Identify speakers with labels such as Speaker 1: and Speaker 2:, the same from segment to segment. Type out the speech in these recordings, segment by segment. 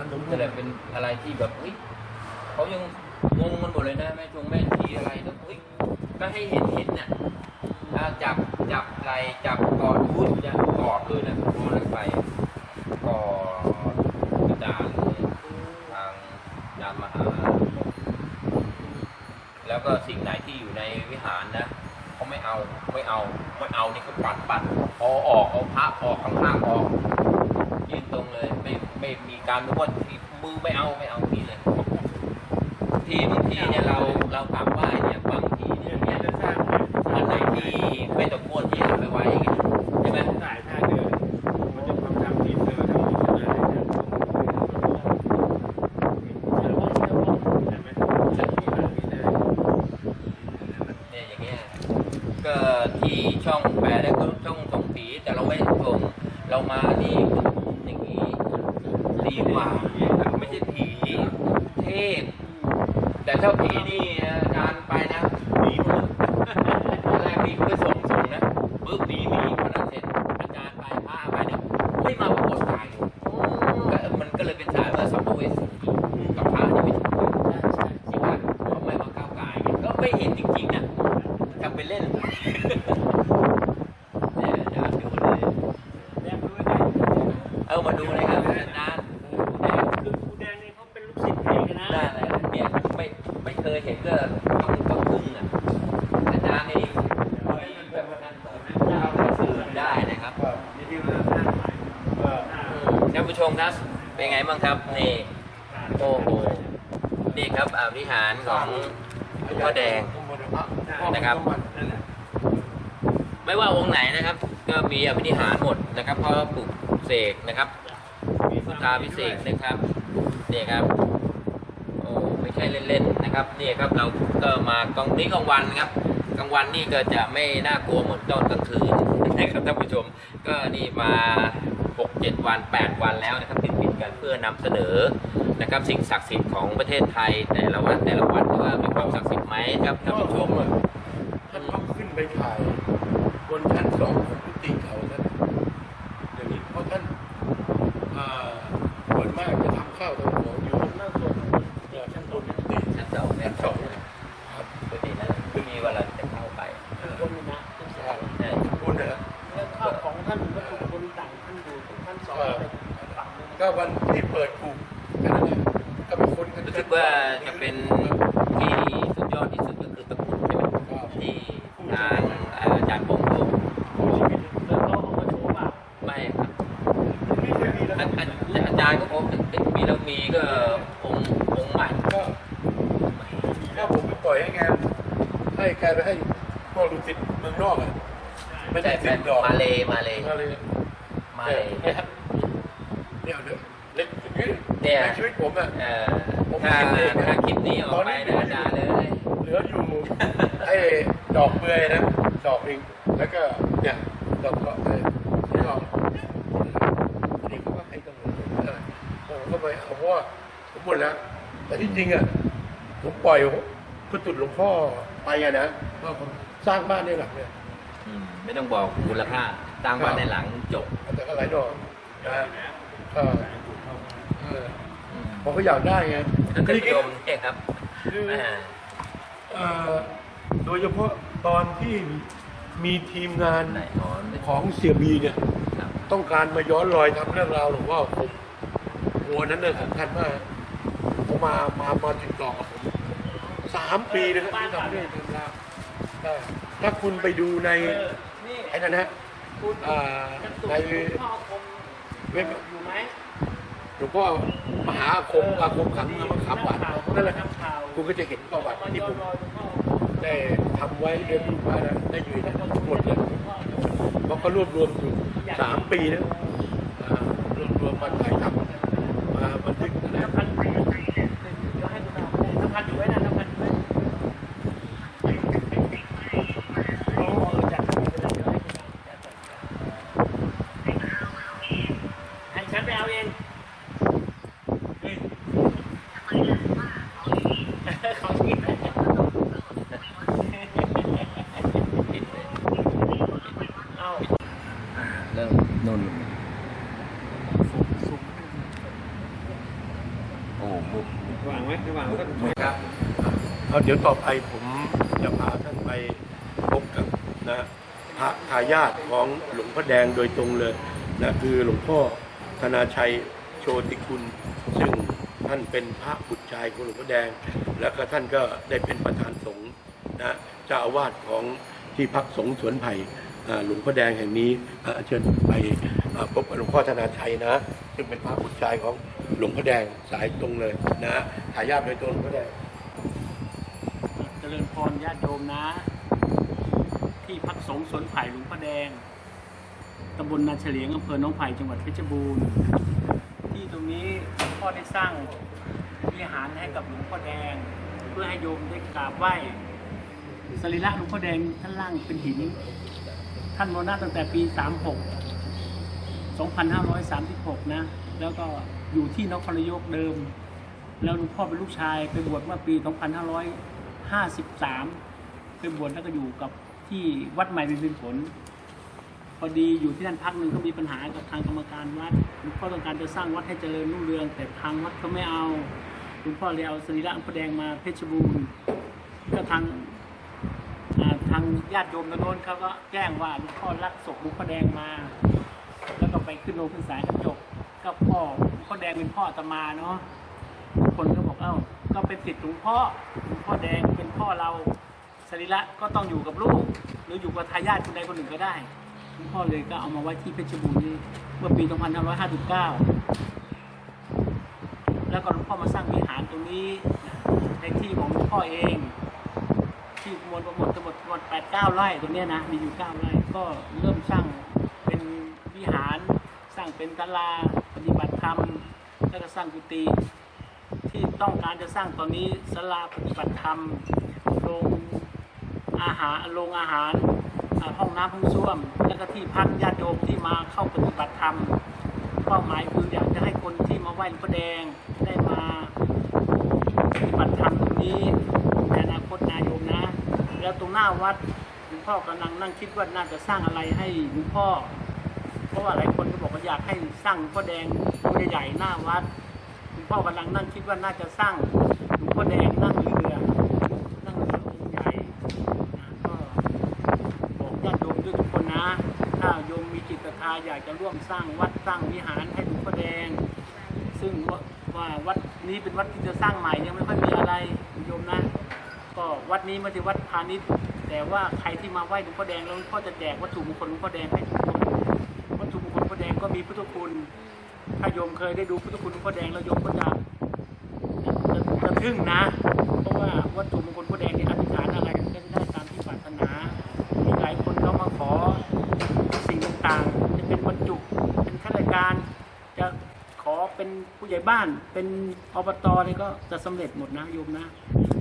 Speaker 1: ขนม
Speaker 2: นั่แหละเป็นอะไรที่แบบเฮ้ยเขายังงงมันหมดเลยนะแม่ชงแม่ชีอะไรแล้วเฮ้ยก็ให้เห็นเห็นน่ะถ้าจับจับไหลจับกอดพูดจะกอดเลยนะพอนั้นไปกอดอาจารย์เลยทางอาจารย์มหา แล้วก็สิ่งไหนที่อยู่ในวิหารนะเขาไม่เอาไม่เอาไม่เอานี่ก็ปัดปัดเอาออกเอาพระออกข้างๆออก ยืนตรงเลยไม่ไม่มีการนวดที่มือไม่เอาไม่เอาทีเลย ทีบางทีเนี่ยเราเรากราบไหว้เนี่ยบางทีเนี่ยเนี่ยอันไหนที่ไม่ต้องนวดที่เราไปไว้อย่างเงี้ยใช่ไหม
Speaker 1: สายท่าเดินมันจะทำทำทีเซอร์ทำอะไรเนี่ยใช่ไหมใช่ที่ร้านนี้ได้
Speaker 2: เนี่ยอย่างเงี้ยก็ที่ช่องแปลได้ก็ช่องส่งผีแต่เราไม่ส่งเรามานี่อย่างนี้ดีกว่าไม่ใช่ผีเทพ แต่ถ้าผีนี่อาจารย์ไปนะหนีหมดตอนแรกผีก็ส่งส่งนะปึ๊บหนีหนีพอนั้นเสร็จอาจารย์ไปพระไปเนี่ยไม่มาปรากฏกายก็มันก็เลยเป็นสายว่าสัมภเวสีกับพระนี่ไม่ถูกกันที่ว่าเขาไม่มาก้าวกายไงก็ไม่เห็นจริงๆนะทำเป็นเล่นเนี่ยอาจารย์ดูเลย
Speaker 1: แดงด้วยได้
Speaker 2: เอามาดูเลยครับอาจารย์
Speaker 1: คือครูแดงนี่เขาเป็นลูกศิษย์เองนะ
Speaker 2: ได้เลยเนี่ยไม่ไม่เคยเห็นก็ต้องต้องพึ่งอะอาจารย์นี่แบบนั้นจะเอาไปสื่อได้นะครับ
Speaker 1: นี่ที่เราสร้างใหม่เออ
Speaker 2: ท่านผู้ชมครับ เป็นไงบ้างครับนี่โอ้โหนี่ครับอาวิหารของหลวงพ่อแดงนะครับ ไม่ว่าองค์ไหนนะครับ ก็มีอภินิหารหมดนะครับเพราะปลุกเสกนะครับ
Speaker 1: มี
Speaker 2: พุทธาพิเศษกนะครับนี่ครับโอ้ไม่ใช่เล่นๆนะครับนี่ครับเราก็มากลางนี้กลางวันครับกลางวันนี่ก็จะไม่น่ากลัวเหมือนตอนกลางคืนนะครับท่านผู้ชม ก็นี่มา 6 7 วัน 8 วันแล้วนะครับ กันเพื่อนำเสนอนะครับสิ่งศักดิ์สิทธิ์ของประเทศไทยแต่ละวันแต่ละวันว่ามีความศักดิ์สิทธิ์ไหมครับท่านผู้ชม
Speaker 3: ท่านต้องขึ้นไปถ่ายบนชั้นสองของกุฏิเขาท่านย่างนี้เพราะท่านเอ่อส่วนมากจะทำข้าวทำของอยู่
Speaker 1: นั่งสวด
Speaker 3: เอ่อชั้นบนกุฏิ
Speaker 2: ชั้นสองเนี่ย
Speaker 3: ชั้นสองครับ
Speaker 2: ปกตินะคือมีเวลาจะเข้าไป
Speaker 1: คนนะท่านสอน
Speaker 2: ใช่
Speaker 3: ชั้นบนนะฮะ
Speaker 1: แล้วข้าวของท่านวัตถุบริต่างท่านอยู่ท่านสอนอะไรฝั่งนึง
Speaker 3: ก็วันที่เปิดกูแค่นั้นแหละก็เป็นคนกัน
Speaker 2: รู้สึกว่าจะเป็นที่สุดยอดที่สุดก็คือตะกรุดใช่ไหมที่ทางอาจารย์ปงเขา
Speaker 1: แล้วก็เอามาโชว์ป่ะ
Speaker 2: ไม่ครับ
Speaker 3: ไม่เคยมีแล้ว
Speaker 2: อาอาอาจารย์ก็บอกมีแล้วมีก็องค์องค์ใหม่
Speaker 3: ก็ถ้าผมไปปล่อยให้แกให้ แกไปให้พวกลูกศิษย์เมืองนอกอะไม่ใช่
Speaker 2: แต่
Speaker 3: ศิ
Speaker 2: เป็
Speaker 3: ษ
Speaker 2: น
Speaker 3: ย์ดอก
Speaker 2: มาเลมาเล
Speaker 3: มาเลย
Speaker 2: มาเล
Speaker 3: เนี่ยเดี๋ยวเล็ก
Speaker 2: เนี่ย
Speaker 3: ในชีวิตผมอะ
Speaker 2: เอ่อถ้าถ้าคลิปนี้ออกไปนะอาจารย์เลย
Speaker 3: เหลืออยู่ไอ้ดอกเปื่อยนะดอกหนึ่งแล้วก็เนี่ยดอกเกาะเลยดอกอันนี้เขาก็ให้ตำรวจเออผมก็ไปเอาเพราะว่าผมหมดแล้วแต่ที่จริงอะผมปล่อย พระตุดหลวงพ่อไปอะนะเพราะผมสร้างบ้านในหลังเนี่ย
Speaker 2: อืมไม่ต้องบอกมูลค่าตั้งบ้านในหลังจบ
Speaker 3: แต่ก็หลายดอกนะฮะเออเออ
Speaker 2: อืม
Speaker 3: ผมก็อยากได้ไง
Speaker 2: ท่านผู้ชมเนี่ยครับ
Speaker 3: คือ
Speaker 2: อ่า
Speaker 3: เอ่อโดยเฉพาะตอนที่มีทีมงาน
Speaker 2: ไหนอ๋อ
Speaker 3: ของเสียบีเนี่ย
Speaker 2: ครับ
Speaker 3: ต้องการมาย้อนรอยทำเรื่องราวหลวงพ่อผมโอ้นั้นเนี่ยสำคัญมากผมมามามาติดต่อกับผม สามปีนะครับที่ทำเรื่องทำราวได้ถ้าคุณไปดูใน
Speaker 1: นี่
Speaker 3: ไอ้นั่นนะฮะ
Speaker 1: คุณ
Speaker 3: อ่า
Speaker 1: จะตุ
Speaker 3: ใน
Speaker 1: พ่อคง
Speaker 3: เว็บ
Speaker 1: อยู่ไหม
Speaker 3: หลวงพ่อมหาอาคมอาคมขังเมืองมะขามหวานนั่นแหละ
Speaker 1: ทำข่าว
Speaker 3: คุณก็จะเห็นประวัติ
Speaker 1: มา
Speaker 3: ที่
Speaker 1: ย้อ
Speaker 3: ผ
Speaker 1: น
Speaker 3: ม
Speaker 1: รอยหลวงพ่อ
Speaker 3: ได้ทำไว้เรียนรู้มานะได้อยู่ในนั้นทั้งหมดเลยเพราะเขารวบรวมอยู่สามปีนะอ่ารวบรวมมาถ่ายทำมาบันทึกนะ
Speaker 1: น้ำพันเดี๋ยวให้คุณเอาน้ำพันอยู่ไว้นะน้ำพันอยู่ไว้โอ้จัดไปเลยเดี๋ยวให้คุณเอาให้ฉันไปเอาเองของกิน เอา
Speaker 2: เริ่มนุ่น
Speaker 1: วางไว้ระหว่างก็
Speaker 3: ครับเอาเดี๋ยวต่อไปผมจะพาท่านไปพบกับนะพระทายาทของหลวงพ่อแดงโดยตรงเลยนะคือหลวงพ่อธนาชัยโชติคุณ ซึ่งท่านเป็นพระบุตรชายของหลวงพ่อแดง แล้วก็ท่านก็ได้เป็นประธานสงฆ์นะเจ้าอาวาสของที่พักสงฆ์สวนไผ่หลวงพ่อแดงแห่งนี้เชิญไปพบหลวงพ่อธนาชัยนะ ซึ่งเป็นพระบุตรชายของหลวงพ่อแดงสายตรงเลยนะทายาทโดยตรงหลวงพ่อแดง
Speaker 1: เจริญพรญาติโยมนะ ที่พักสงฆ์สวนไผ่หลวงพ่อแดงตำบลนาเฉลียงอำเภอหน้องไผ่จังหวัดเพชรบูรณ์ที่ตรงนี้หลวงพ่อได้สร้างวิหารให้กับหลวงพ่อแดง เพื่อให้โยมได้กราบไหว้สรีระหลวงพ่อแดงท่านล่างเป็นหิน ท่านมรณะตั้งแต่ปี 36 2536 นะ แล้วก็อยู่ที่นครนายกเดิม แล้วหลวงพ่อเป็นลูกชายไปบวชเมื่อปี 2553 ไปบวชแล้วก็อยู่กับที่วัดใหม่เป็นผล พอดีอยู่ที่นั่นพักหนึ่งก็มีปัญหากับทางกรรมการวัดหลวงพ่อต้องการจะสร้างวัดให้เจริญรุ่งเรือง แต่ทางวัดก็ไม่เอาหลวงพ่อเลยเอาสรีระหลวงพ่อแดงมาเพชรบูรณ์ก็ทางทางญาติโยมตรงโน้นเขาก็แจ้งว่าหลวงพ่อรักศพหลวงพ่อแดงมา แล้วก็ไปขึ้นโรงขึ้นศาลกระจกก็พ่อพ่อแดงเป็นพ่ออาตมาเนาะคนก็บอกเอ้าก็เป็นสิทธิ์หลวงพ่อหลวงพ่อแดงเป็นพ่อเราสรีระก็ต้องอยู่กับลูก หรืออยู่กับทายาทคนใดคนหนึ่งก็ได้หลวงพ่อเลยก็เอามาไว้ที่เพชรบูรณ์นี่เมื่อปี 2559 แล้วก็หลวงพ่อมาสร้างวิหารตรงนี้ในที่ของหลวงพ่อเองที่มวลประมวลทั้งหมดหมดแปดเก้าไร่ตรงนี้นะมีอยู่เก้าไร่ก็เริ่มสร้าง วิหาร สร้างเป็นศาลาปฏิบัติธรรม แล้วก็สร้างกุฏิที่ต้องการจะสร้างตอนนี้ศาลาปฏิบัติธรรมโรงอาหารโรงอาหารห้องน้ำห้องส้วม แล้วก็ที่พักญาติโยมที่มาเข้าปฏิบัติธรรมเป้าหมายคืออยากจะให้คนที่มาไหว้หลวงพ่อแดงได้มาปฏิบัติธรรมตรงนี้ในอนาคตนายโยมนะ แล้วตรงหน้าวัดหลวงพ่อกำลังนั่งคิดว่าน่าจะสร้างอะไรให้หลวงพ่อ เพราะว่าหลายคนก็บอกว่าอยากให้สร้างหลวงพ่อแดงตัวใหญ่หน้าวัดหลวงพ่อกำลังนั่งคิดว่าน่าจะสร้างหลวงพ่อแดงนั่งเรือนั่งเรือองค์ใหญ่นะก็บอกญาติโยมด้วยทุกคนนะ ถ้าโยมมีจิตศรัทธาอยากจะร่วมสร้างวัดสร้างวิหารให้หลวงพ่อแดง ซึ่งว่าว่าวัดนี้เป็นวัดที่จะสร้างใหม่ยังไม่ค่อยมีอะไรโยมนะ ก็วัดนี้ไม่ใช่วัดพาณิชย์แต่ว่าใครที่มาไหว้หลวงพ่อแดงแล้วหลวงพ่อจะแจกวัตถุมงคลหลวงพ่อแดงให้ทุกคน แดงก็มีพุทธคุณ ถ้าโยมเคยได้ดูพุทธคุณหลวงพ่อแดงแล้วโยมก็จะจะจะทึ่งนะ เพราะว่าวัตถุมงคลพ่อแดงเนี่ยอธิษฐานอะไรก็จะได้ตามที่ปรารถนา มีหลายคนเขามาขอสิ่งต่างๆ จะเป็นบรรจุ เป็นข้าราชการ จะขอเป็นผู้ใหญ่บ้าน เป็นอบตนี่ก็จะสำเร็จหมดนะโยมนะ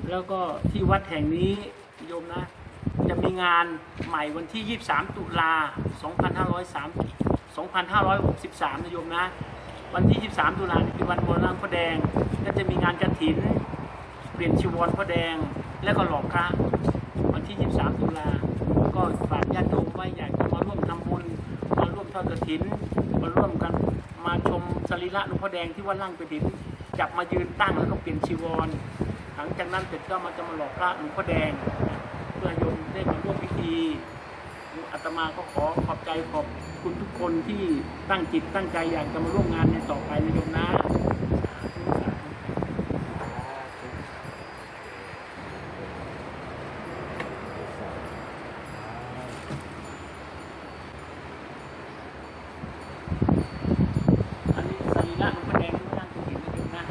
Speaker 1: แล้วก็ที่วัดแห่งนี้โยมนะจะมีงานใหม่วันที่ 23 ตุลา 2503 2563นะโยมนะ วันที่23ตุลาเป็นวันมรณะพระแดง ก็จะมีงานกระถิน เปลี่ยนชีวรพระแดง แล้วก็หลอกพระ วันที่ 23 ตุลา ก็ฝากญาติโยมไว้อยากจะมาร่วมทำบุญ มาร่วมทอดกระถิน มาร่วมกันมาชมสรีระหลวงพ่อแดงที่วัดล่างกระถิน จับมายืนตั้งแล้วก็เปลี่ยนชีวร หลังจากนั้นเสร็จก็มันจะมาหลอกพระหลวงพ่อแดงเพื่อโยมได้มาร่วมพิธีอาตมาก็ขอขอบใจขอบ คุณทุกคนที่ตั้งจิตตั้งใจอยากจะมาร่วมงานในต่อไปนะโยมนะอันนี้สรีระหลวงพ่อแดงที่ท่านจะเห็นนะโยมนะ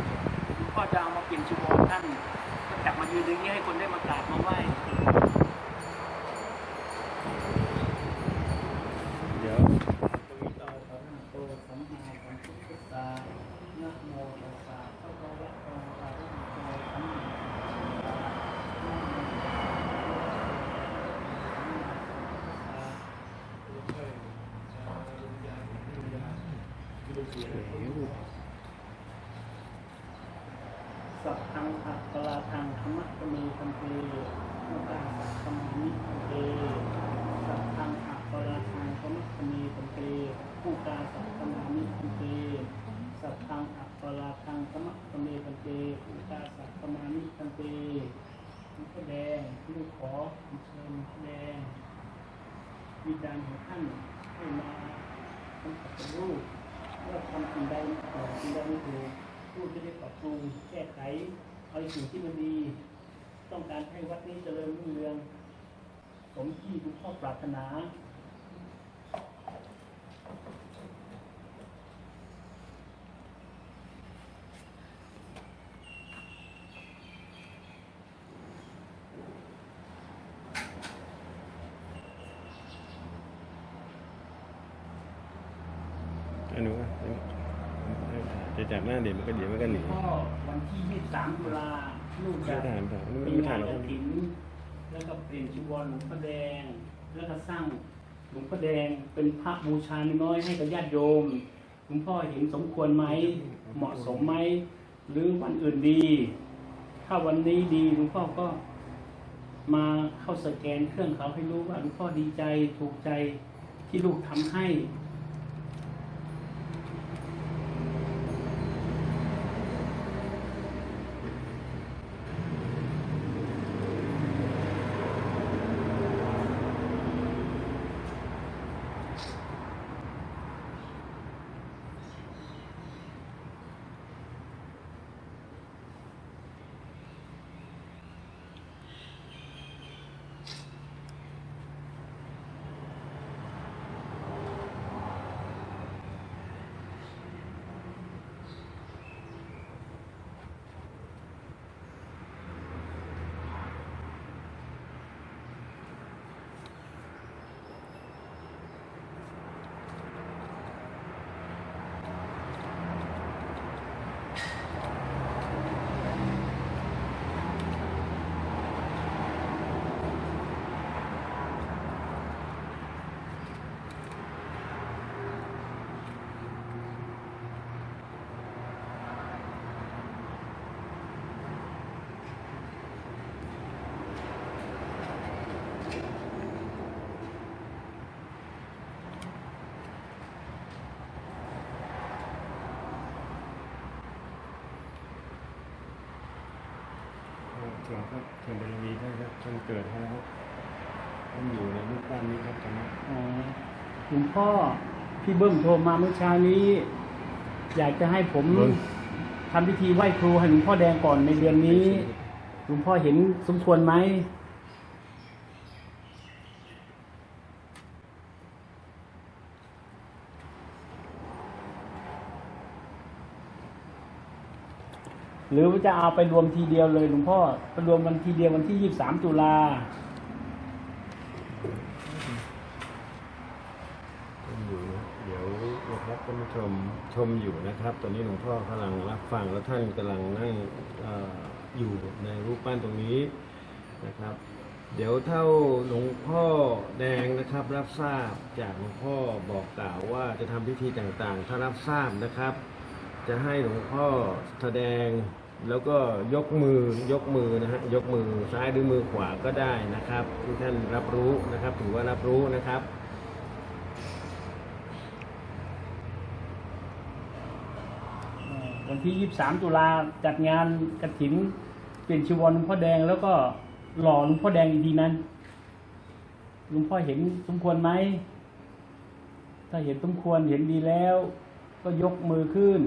Speaker 1: หลวงพ่อจะเอามาเปลี่ยนชีวรท่านก็จับมายืนอย่างนี้ให้คนได้มากราบมาไหว้
Speaker 3: เดี๋ยว
Speaker 1: โตสัมมาสัมพุทธัสสะนะโมตัสสะภะคะวะโตอะระหะโตสัมมาสัมพุทธัสสะ สัพพังอัปปลาทังธรรมะกเมคันเตมุตาสัพพมานิคันเตสัพพังอัปปลาทังธรรมะกเมคันเต ผู้กาสัพพมานิคันเตสัพพังอัปปลาคังสมะสะเมพันเตอุตาสักสมานิพันเตลูกแดงลูกขอเชิญแดงวิญญาณของท่านให้มาทำกับลูกเมื่อทำสิ่งใดเอ่อสิ่งใดไม่ถูกลูกจะได้ปรับปรุงแก้ไขเอาสิ่งที่มันดี ต้องการให้วัดนี้เจริญรุ่งเรือง สมที่ทุกข้อปรารถนา
Speaker 4: อันนู้นจะจับหน้าเด็กมันก็เดี๋ยวมันก็หนี
Speaker 1: ก็วันที่23ตุลาลูกจะ
Speaker 4: ไม่ถ่ายไม่ถ่าย
Speaker 1: มี
Speaker 4: ไม่
Speaker 1: งา
Speaker 4: ถ่าย
Speaker 1: น
Speaker 4: หรอก
Speaker 1: กระถิ่นแล้วก็เปลี่ยนชีวรหลวงพ่อแดง แล้วก็สร้าง หลวงพ่อแดงเป็นพระบูชาน้อยให้กับญาติโยมหลวงพ่อเห็นสมควรไหมเหมาะสมไหมหรือวันอื่นดี ถ้าวันนี้ดีหลวงพ่อก็มาเข้าสแกนเครื่องเขาให้รู้ว่าหลวงพ่อดีใจถูกใจที่ลูกทำให้
Speaker 4: ส่วนครับส่วนบารมีท่านครับท่านเกิดให้ครับท่านอยู่ในรูปปั้นนี้ครับตอนนี้
Speaker 1: อ๋อหลวงพ่อพี่เบิ้มโทรมาเมื่อเช้านี้ อยากจะให้ผมทำพิธีไหว้ครูให้หลวงพ่อแดงก่อนในเดือนนี้ หลวงพ่อเห็นสมควรไหม รือว่าจะเอาไปรวมทีเดียวเลยหลวงพ่อไปรวมวันทีเดียววันที่ยี่สามตุลา
Speaker 4: อยู่เดี๋ยวนะครับท่านผู้ชมชมอยู่นะครับ ตอนนี้หลวงพ่อกำลังรับฟังแล้วท่านกำลังนั่งอออยู่ในรูปปั้นตรงนี้นะครับ เดี๋ยวเท่าหลวงพ่อแดงนะครับ รับทราบจากหลวงพ่อบอกกล่าวว่าจะทำพิธีต่างๆ ถ้ารับทราบนะครับ จะให้หลวงพ่อแสดง แล้วก็ยกมือยกมือนะฮะยกมือซ้ายหรือมือขวาก็ได้นะครับ ที่ท่านรับรู้นะครับ ถือว่ารับรู้นะครับ
Speaker 1: วันที่ 23 ตุลาจัดงานกระถิน เปลี่ยนชีวรหลวงพ่อแดงแล้วก็หล่อหลวงพ่อแดงอีกทีนั้นหลวงพ่อเห็นสมควรไหม ถ้าเห็นสมควรเห็นดีแล้ว ก็ยกมือขึ้น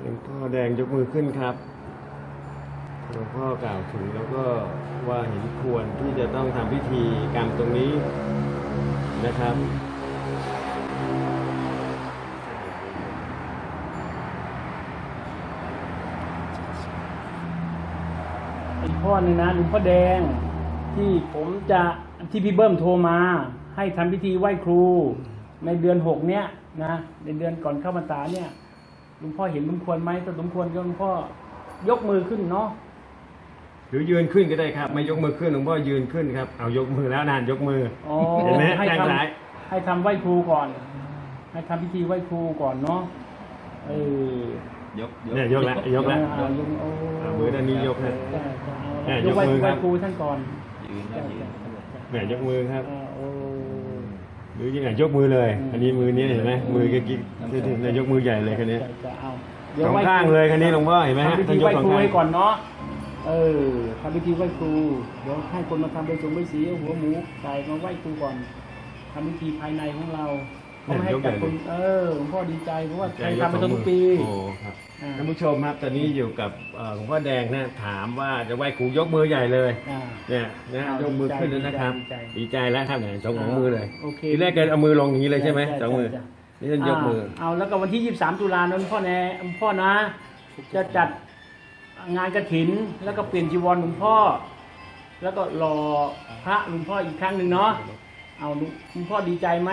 Speaker 4: หลวง พ่อแดงยกมือขึ้นครับหลวงพ่อกล่าวถึงแล้วก็ว่าเห็นควรที่จะต้องทำพิธีกรรมตรงนี้นะครับ
Speaker 1: อีกข้อหนึงนะหลวงพ่อแดงที่ผมจะที่พี่เบิ้มโทรมา ให้ทำพิธีไหว้ครู ในเดือนหกเนี้ยนะในเดือนก่อนเข้าพรรษาเนี่ย ลวงพ่อเห็นสมควรไหมถ้าสมควรก็หลวงพ่อยกมือขึ้นเนาะ
Speaker 4: หรือยืนขึ้นก็ได้ครับ ไม่ยกมือขึ้นหลวงพ่อยืนขึ้นครับเอายกมือแล้วนานยกมือ
Speaker 1: อ๋อ
Speaker 4: เห็นไหม
Speaker 1: ให้
Speaker 4: แรง
Speaker 1: ท
Speaker 4: ร้ายำ
Speaker 1: ให้ทำไหว้ครูก่อน ให้ทำพิธีไหว้ครูก่อนเนาะเออ
Speaker 2: ยก
Speaker 4: เนี่ยยกแล้วยกแล้ว
Speaker 1: เอายกโอ้
Speaker 4: อ่ามือด้านนี้ยกนะ
Speaker 1: ใช่ใช่
Speaker 4: เนี่
Speaker 1: เอา
Speaker 4: ย
Speaker 1: ยกไว้
Speaker 4: ยกมือ
Speaker 1: ไห
Speaker 4: ครั
Speaker 1: ว้
Speaker 4: บ
Speaker 1: ครูท่านก่อน
Speaker 2: ยืนครับยืน
Speaker 4: แหมยกมือครับ
Speaker 1: อ่าโอ้
Speaker 4: หรือยังไงยกมือเลย อันนี้มือนี้เห็นไหมมือกิ๊กกิ๊กเนี่ยยกมือใหญ่เลยคันนี้
Speaker 1: จะจะเอา
Speaker 4: สองข้างเลยคันนี้หลวงพ่อเห็นไหมฮะ
Speaker 1: ทำพิ
Speaker 4: ท่า
Speaker 1: ธี
Speaker 4: นย
Speaker 1: ไห
Speaker 4: ก
Speaker 1: ว้
Speaker 4: สอง
Speaker 1: ครู
Speaker 4: ข้าง
Speaker 1: ให้ก่อนเนาะ เออทำพิธีไหว้ครู เดี๋ยวให้คนมาทำใบสงใบสีเอาหัวหมูไก่มาไหว้ครูก่อนทำพิธีภายในของเรา เขาไม่ให้จัดคนเออหลวงพ่อดีใจเพราะว่าใครทำมาทุกปี
Speaker 4: โอ้ครับ
Speaker 1: อ่า
Speaker 4: ท่านผู้ชมครับตอนนี้อยู่กับเอ่อหลวงพ่อแดงนะถามว่าจะไหว้ครูยกมือใหญ่เลย
Speaker 1: อ่า
Speaker 4: เนี่ยนะ
Speaker 1: อ่าย
Speaker 4: กมือขึ้นแล้วนะครับ
Speaker 1: ดีใจ
Speaker 4: ดีใจแล้วครับเนี่ยสองของมือเลย
Speaker 1: โอเค
Speaker 4: ทีแรกแกเอามือลงอย่างนี้เลยใช่ไหมสองมือ
Speaker 1: ใช่
Speaker 4: นี่ท่านยกมือ
Speaker 1: เอาแล้วก็วันที่ 23 ตุลานั้นพ่อแน่พ่อนะ จะจัดงานกระถิน แล้วก็เปลี่ยนจีวรหลวงพ่อ แล้วก็รอพระหลวงพ่ออีกครั้งหนึ่งเนาะเอาหลวงหลวงพ่อดีใจไหม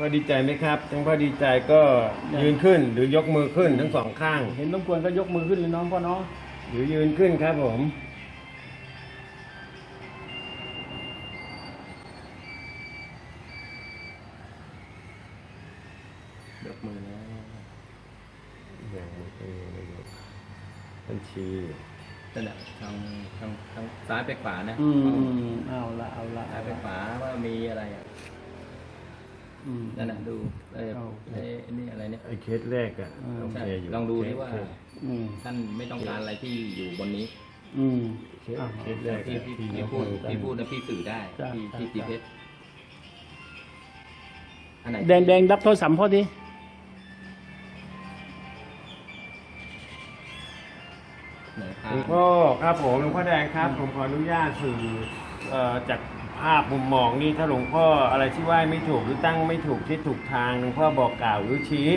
Speaker 4: ก็ดีใจไหมครับทั้งพ่อดีใจก็ยืนขึ้นหรือยกมือขึ้นทั้งสองข้าง
Speaker 1: เห็นต้องควรก็ยกมือขึ้นเลยน้องพ่อเนาะ
Speaker 4: หรือยืนขึ้นครับผม
Speaker 2: ยกมือนะ
Speaker 4: อย่างมือเออไม่ยกท่านชี้
Speaker 2: นั่นแหละทางทางทางซ้ายไปขวานะ
Speaker 1: อืมอืมเอาละเอาละ
Speaker 2: ซ้ายไปขวาว่ามีอะไรอะ
Speaker 1: อืม
Speaker 2: นั่นแหละดูเอ้ย
Speaker 1: เอา
Speaker 2: เอ้ยนี่อะไรเนี่ย
Speaker 4: ไอ้เคสแรกอะ
Speaker 1: อืม
Speaker 4: โอเคอยู่
Speaker 2: ลองดูดิว่า
Speaker 4: เคส
Speaker 1: อืม
Speaker 2: ท่านไม่ต้องการอะไรที่อยู่บนนี้
Speaker 1: อืม
Speaker 4: เคส
Speaker 1: อะ
Speaker 4: เคสแรก
Speaker 2: พี่
Speaker 4: อะ
Speaker 2: พี่
Speaker 4: ที่
Speaker 2: พี่
Speaker 4: ยก
Speaker 2: พูด
Speaker 4: มือ
Speaker 2: พี่พูดนะพี่สื่อได้
Speaker 1: จ้ะ
Speaker 2: พี่
Speaker 1: จ้ะ
Speaker 2: พี่ตีเพชรอันไหน
Speaker 1: แดงแดงรับโทรศัพท์พ่อดิ
Speaker 2: ไหนพา
Speaker 4: หลวงพ่อครับผมหลวงพ่อแดงครับ ผมขออนุญาตสื่อเอ่อจาก ภาพมุมมองนี่ถ้าหลวงพ่ออะไรที่ไหว้ไม่ถูกหรือตั้งไม่ถูกที่ถูกทางหลวงพ่อบอกกล่าวหรือชี้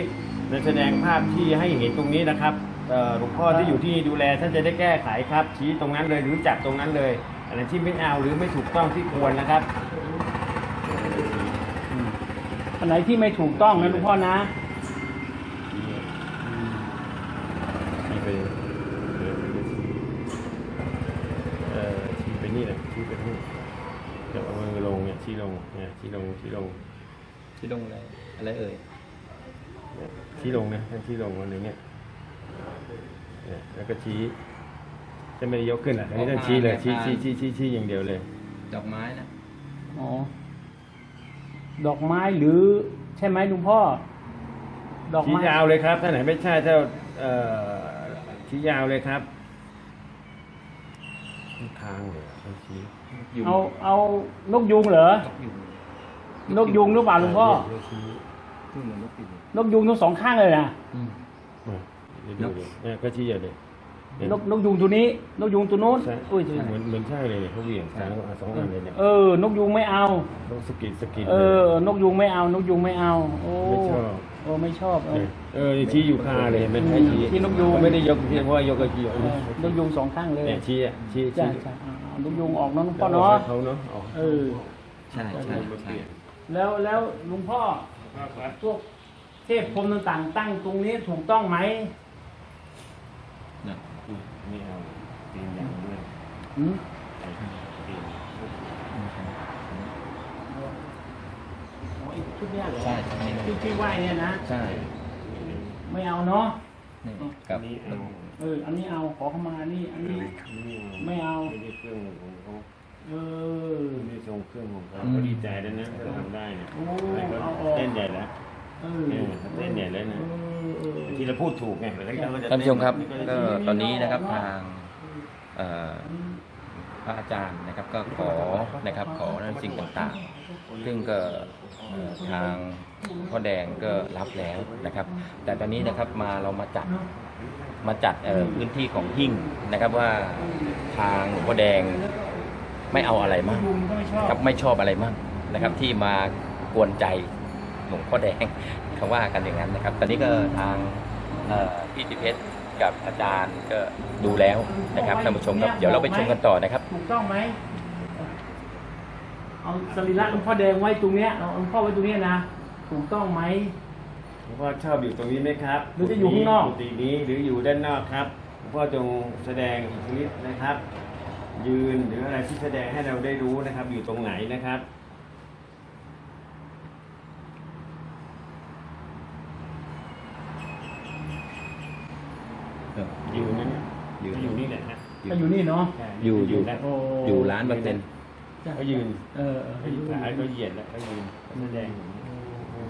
Speaker 4: และแสดงภาพที่ให้เห็นตรงนี้นะครับเอ่อหลวงพ่อที่อยู่ที่นี่ดูแลท่านจะได้แก้ไขครับ ชี้ตรงนั้นเลยหรือจับตรงนั้นเลยอะไรที่ไม่เอาหรือไม่ถูกต้องที่ควรนะครับ
Speaker 1: อืมอันไหนที่ไม่ถูกต้องนะหลวงพ่อนะ
Speaker 4: ชี้ไปเออชี้ไปนี่แหละชี้ไปที่จะเอามือลงเนี่ย ชี้ลงเนี่ยชี้ลงชี้ลง
Speaker 2: ที่ตรงอะไรอะไรเอ่ย
Speaker 4: เนี่ยชี้ลงนะท่านชี้ลงวันนึงเนี่ยเนี่ยแล้วก็ชี้จะไม่ได้ยกขึ้นอะอันนี้ท่านชี้เลยชี้ชี้ชี้ชี้ชี้อย่างเดียวเลย
Speaker 2: ดอกไม้นะ
Speaker 1: อ๋อ ดอกไม้หรือใช่ไหมลุงพ่อ ดอก
Speaker 4: ชี้
Speaker 1: ไม้
Speaker 4: ยาวเลยครับถ้าไหนไม่ใช่ถ้าเอ่อชี้ยาวเลยครับ ทางเลยท่านชี้
Speaker 2: ยุง
Speaker 1: เอาเอานกยุงเหรอ
Speaker 2: นกยุง
Speaker 1: นกยุงหรือเปล่าลุงพ่อ
Speaker 4: เนี่ยชี้
Speaker 2: ที่เหมือนนกยุง
Speaker 1: นกยุงทั้งสองข้างเลยนะ
Speaker 2: อืม
Speaker 4: มาเดี๋ยวดูดิเนี่ยก็ชี้อย่างเดียวเนี่ย
Speaker 1: นกนกยุงตัวนี้ นกยุงตัวนู้น
Speaker 4: ใช่
Speaker 1: อุ้ย
Speaker 4: เหมือนเหมือนใช่เลยเนี่ยเขาเหวี่ยงสามสองอันเลยเนี่ย
Speaker 1: เออ นกยุงไม่เอา
Speaker 4: ต้องสกิดสกิด
Speaker 1: เออ นกยุงไม่เอา นกยุงไม่เอา โอ้
Speaker 4: ไม่ชอบ
Speaker 1: โอ้ไม่ชอบเอ
Speaker 4: เนี่ย
Speaker 1: อ
Speaker 4: เออนี่ชี้อยู่คาเลยเห็นไหม
Speaker 1: อืม
Speaker 4: ให้ชี้
Speaker 1: ที่นกยูง
Speaker 4: เขาไม่ได้ยกเพียงเพราะว่ายกกระชี้ออก
Speaker 1: เออนกยุงสองข้างเลย
Speaker 4: เนี่ยชี้อะชี้
Speaker 1: จ้า
Speaker 4: ชี้
Speaker 1: จ้าเอาเอานกยุงออกเนาะหลวงพ่อ
Speaker 4: จะออก
Speaker 1: เนาะ
Speaker 4: ให้เขาเนาะออก
Speaker 1: เออ
Speaker 2: ใช่ใช่ใช่
Speaker 1: แล้วแล้วลุงพ่อพวกเทพพรหมต่างๆ ตั้งตรงนี้ถูกต้องไหม
Speaker 2: นะ
Speaker 4: อุ้ยไม่เอาตีนอย่างด้วย
Speaker 1: หืม
Speaker 4: ใส่ตีน
Speaker 1: อ๋อไอ้ ชุดเนี้ยเหรอ
Speaker 2: ใช่ใช่
Speaker 1: ที่ที่ไหว้เนี่ยนะ
Speaker 2: ใช่
Speaker 1: ไม่เอาเนาะ
Speaker 2: นี่กับ
Speaker 4: นี่เอา
Speaker 1: เออ อันนี้เอาขอเข้ามานี่ อันนี้ไม่เอา
Speaker 4: ไม่ได้เครื่องของเขา
Speaker 1: เออ
Speaker 4: ไม่ได้ทรงเครื่องของเขาเขาดีใจแล้วนะเขาทำได้เนี่ย
Speaker 1: โอ้
Speaker 4: แล้วก็
Speaker 1: เอาออก
Speaker 4: เต้นใหญ่แล้ว
Speaker 1: เออ
Speaker 4: เออเต้นใหญ่แล้วนะ
Speaker 1: เออเออ
Speaker 4: ที่เราพูดถูกไงแต่ถ้เขจะ
Speaker 2: ท่านผู้ชมครับ
Speaker 4: เต้น
Speaker 2: ก็ตอนนี้นะครับทางเอ่อพระอาจารย์นะครับก็ขอนะครับขอสิ่งต่างๆ ซึ่งก็เอ่อ ทางพ่อแดงก็รับแล้วนะครับ แต่ตอนนี้นะครับมาเรามาจัดมาจัดพื้นที่ของหิ้งนะครับว่าทางหลวงพ่อแดงไม่เอาอะไรมากครับไม่ชอบอะไรมั่งนะครับ ที่มากวนใจหลวงพ่อแดงเขาว่ากันอย่างนั้นนะครับ ตอนนี้ก็ทางพี่ติเพชรกับอาจารย์ก็ดูแล้วนะครับท่านผู้ชมครับเดี๋ยวเราไปชมกันต่อนะครับ
Speaker 1: ถูกต้องไหม เอาสรีระหลวงพ่อแดงไว้ตรงเนี้ยหลวงพ่อไว้ตรงเนี้ยนะถูกต้องไหม
Speaker 4: หลวงพ่อชอบอยู่ตรงนี้ไหมครับ
Speaker 1: หรือจะอยู่ข้างนอก
Speaker 4: กุฏินี้หรืออยู่ด้านนอกครับหลวงพ่อจงแสดงอีกธิฤทีนะครับ ยืนหรืออะไรที่แสดงให้เราได้รู้นะครับ อยู่ตรงไหนนะครับ
Speaker 1: อยู่นี่อยู่นี่แหละ
Speaker 2: ฮะอยู่
Speaker 4: นี่เนาะ
Speaker 1: อยู่อยู่
Speaker 2: อยู่ล้านเปอร์เซ็นต์
Speaker 4: เขายืน
Speaker 1: เออเออ
Speaker 4: เขายืนขาเขาเหยียดแล้วเขายืนเขาแสดง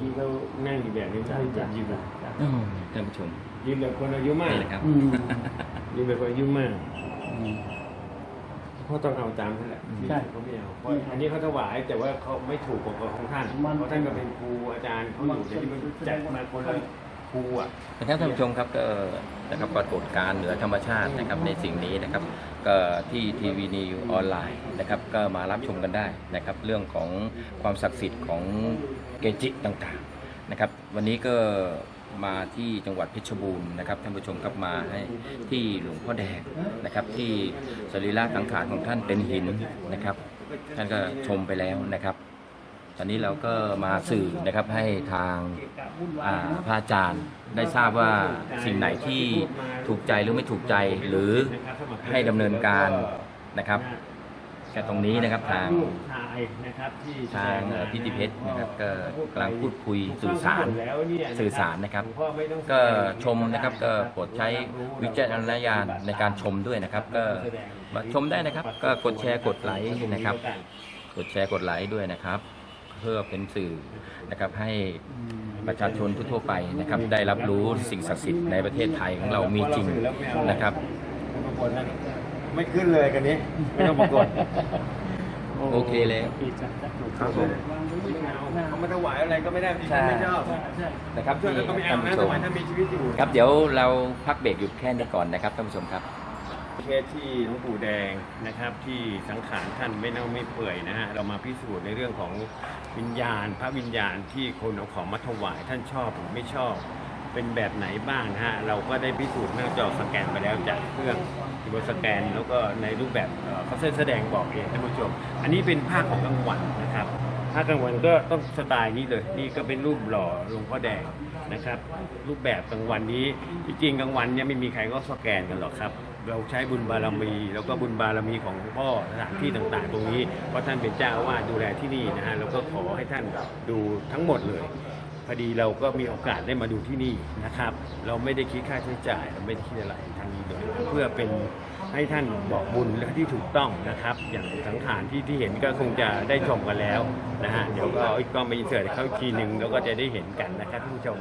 Speaker 4: ที่เขานั่งอยู่แบบนี้เขาแบบยืนแบบ
Speaker 2: ท่านผู้ชม
Speaker 4: ยืนแบบคนอายุมาก
Speaker 2: นี่แหละครับ
Speaker 1: อืม
Speaker 4: ยืนแบบคนอายุมาก
Speaker 1: อืม
Speaker 4: เพราะต้องเอาตามนั่นแหละ
Speaker 1: ใช่
Speaker 4: เขาไม่เอาเพราะอันนี้เขาถวายแต่ว่าเขาไม่ถูกกับของท่าน
Speaker 1: มัน
Speaker 4: เพราะท่านก็เป็นครูอาจารย์เขาอยู่แต่ที่มันจัดมาคนละครูอะ
Speaker 2: นะครับท่านผู้ชมครับก็นะครับปรากฏการณ์เหนือธรรมชาตินะครับในสิ่งนี้นะครับ ก็ที่ทีวีนิวออนไลน์นะครับก็มารับชมกันได้นะครับเรื่องของความศักดิ์สิทธิ์ของเกจิต่างๆนะครับวันนี้ก็มาที่จังหวัดเพชรบูรณ์นะครับท่านผู้ชมครับมาให้ที่หลวงพ่อแดงนะครับที่สรีระสังขารของท่านเป็นหินนะครับท่านก็ชมไปแล้วนะครับ ตอนนี้เราก็มาสื่อนะครับให้ทางอ่าพระอาจารย์ได้ทราบว่าสิ่งไหนที่ถูกใจหรือไม่ถูกใจหรือให้ดำเนินการนะครับแค่ตรงนี้นะครับทาง
Speaker 4: ทา
Speaker 2: งพิธีเพชรนะครับก็กำลังพูดคุยสื่อสารสื่อสารนะครับ ก็ชมนะครับก็โปรดใช้วิจารณญาณในการชมด้วยนะครับ ก็มาชมได้นะครับ ก็กดแชร์กดไลค์นะครับ กดแชร์กดไลค์ด้วยนะครับ พื่อเป็นสื่อนะครับให้ประชาชนทั่วๆไปนะครับได้รับรู้สิ่งศักดิ์สิทธิ์ในประเทศไทยของเรามีจริงนะครับ
Speaker 4: ไม่ขึ้นเลยกันนี้ไม่ต้องปรากฏ
Speaker 2: โอเคเลย
Speaker 4: ครับผมเขามาถวายอะไรก็ไม่ได้ที่
Speaker 2: ใช่
Speaker 4: ไม่ชอบ
Speaker 1: ใช่
Speaker 2: นะครับ
Speaker 4: ช่วย
Speaker 2: ที่
Speaker 4: ก็ไม่
Speaker 2: ท่า
Speaker 4: เอา
Speaker 2: น
Speaker 4: นะ
Speaker 2: ผู้ช
Speaker 4: ถ
Speaker 2: ม
Speaker 4: วายถ้ามีชีวิตอยู่
Speaker 2: ครับเดี๋ยวเราพักเบรกหยุดแค่นี้ก่อนนะครับท่านผู้ชมครับ
Speaker 4: เคสที่หลวงปู่แดงนะครับที่สังขารท่านไม่เน่าไม่เปื่อยนะฮะเรามาพิสูจน์ในเรื่องของ วิญญาณ พระวิญญาณที่คนเอาของมาถวายท่านชอบหรือไม่ชอบ เป็นแบบไหนบ้างฮะเราก็ได้พิสูจน์หน้าจอสแกนไปแล้วจากเครื่องที่บสแกนแล้วก็ในรูปแบบเขาแสดงบอกเองท่านผู้ชม อันนี้เป็นภาคของกลางวันนะครับภาคกลางวันก็ต้องสไตล์นี้เลย นี่ก็เป็นรูปหล่อหลวงพ่อแดงนะครับ รูปแบบกลางวันนี้ที่จริงกลางวันเนี่ยไม่มีใครก็สแกนกันหรอกครับ เราใช้บุญบารมี แล้วก็บุญบารมีของพ่อสถานที่ต่างๆ ตรงนี้เพราะท่านเป็นเจ้าอาวาสดูแลที่นี่นะฮะเราก็ขอให้ท่านดูทั้งหมดเลยพอดีเราก็มีโอกาสได้มาดูที่นี่นะครับ เราไม่ได้คิดค่าใช้จ่ายเราไม่ได้คิดอะไรทางนี้เลยเพื่อเป็นให้ท่านบอกบุญและที่ถูกต้องนะครับ อย่างสังขารที่ที่เห็นก็คงจะได้ชมกันแล้วนะฮะเดี๋ยวก็อีกกล้องไปอินเสิร์ตให้เขาอีกทีหนึ่งแล้วก็จะได้เห็นกันนะครับท่านผู้ชม